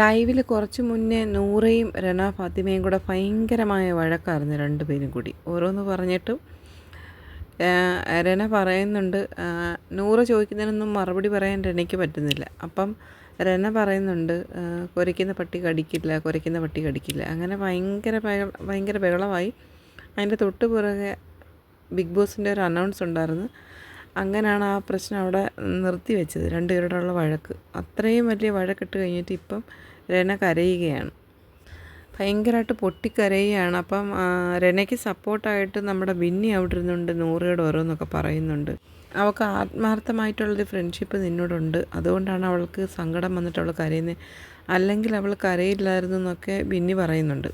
ലൈവിൽ കുറച്ച് മുന്നേ നൂറയും രണ ഫാത്തിമയും കൂടെ ഭയങ്കരമായ വഴക്കായിരുന്നു രണ്ടുപേരും കൂടി. ഓരോന്ന് പറഞ്ഞിട്ടും രണ പറയുന്നുണ്ട് നൂറ് ചോദിക്കുന്നതിനൊന്നും മറുപടി പറയാൻ രണയ്ക്ക് പറ്റുന്നില്ല. അപ്പം രണ പറയുന്നുണ്ട് കുരയ്ക്കുന്ന പട്ടി കടിക്കില്ല കുരയ്ക്കുന്ന പട്ടി കടിക്കില്ല. അങ്ങനെ ഭയങ്കര ഭയങ്കര ബഹളമായി. അതിന്റെ തൊട്ട് പുറകെ ബിഗ് ബോസിന്റെ ഒരു അനൗൺസ് ഉണ്ടായിരുന്നു. അങ്ങനെയാണ് ആ പ്രശ്നം അവിടെ നിർത്തി വെച്ചത് രണ്ടുപേരോടുള്ള വഴക്ക്. അത്രയും വലിയ വഴക്കിട്ട് കഴിഞ്ഞിട്ട് ഇപ്പം രന കരയുകയാണ്. ഭയങ്കരമായിട്ട് പൊട്ടിക്കരയുകയാണ്. അപ്പം രനയ്ക്ക് സപ്പോർട്ടായിട്ട് നമ്മുടെ ബിന്നി അവിടെ ഇരുന്നുണ്ട് നൂറയോട് ഓരോന്നൊക്കെ പറയുന്നുണ്ട്. അവൾക്ക് ആത്മാർത്ഥമായിട്ടുള്ളൊരു ഫ്രണ്ട്ഷിപ്പ് നിന്നോടുണ്ട്. അതുകൊണ്ടാണ് അവൾക്ക് സങ്കടം വന്നിട്ട് അവൾ കരയുന്നത് അല്ലെങ്കിൽ അവൾ കരയില്ലായിരുന്നു എന്നൊക്കെ ബിന്നി പറയുന്നുണ്ട്.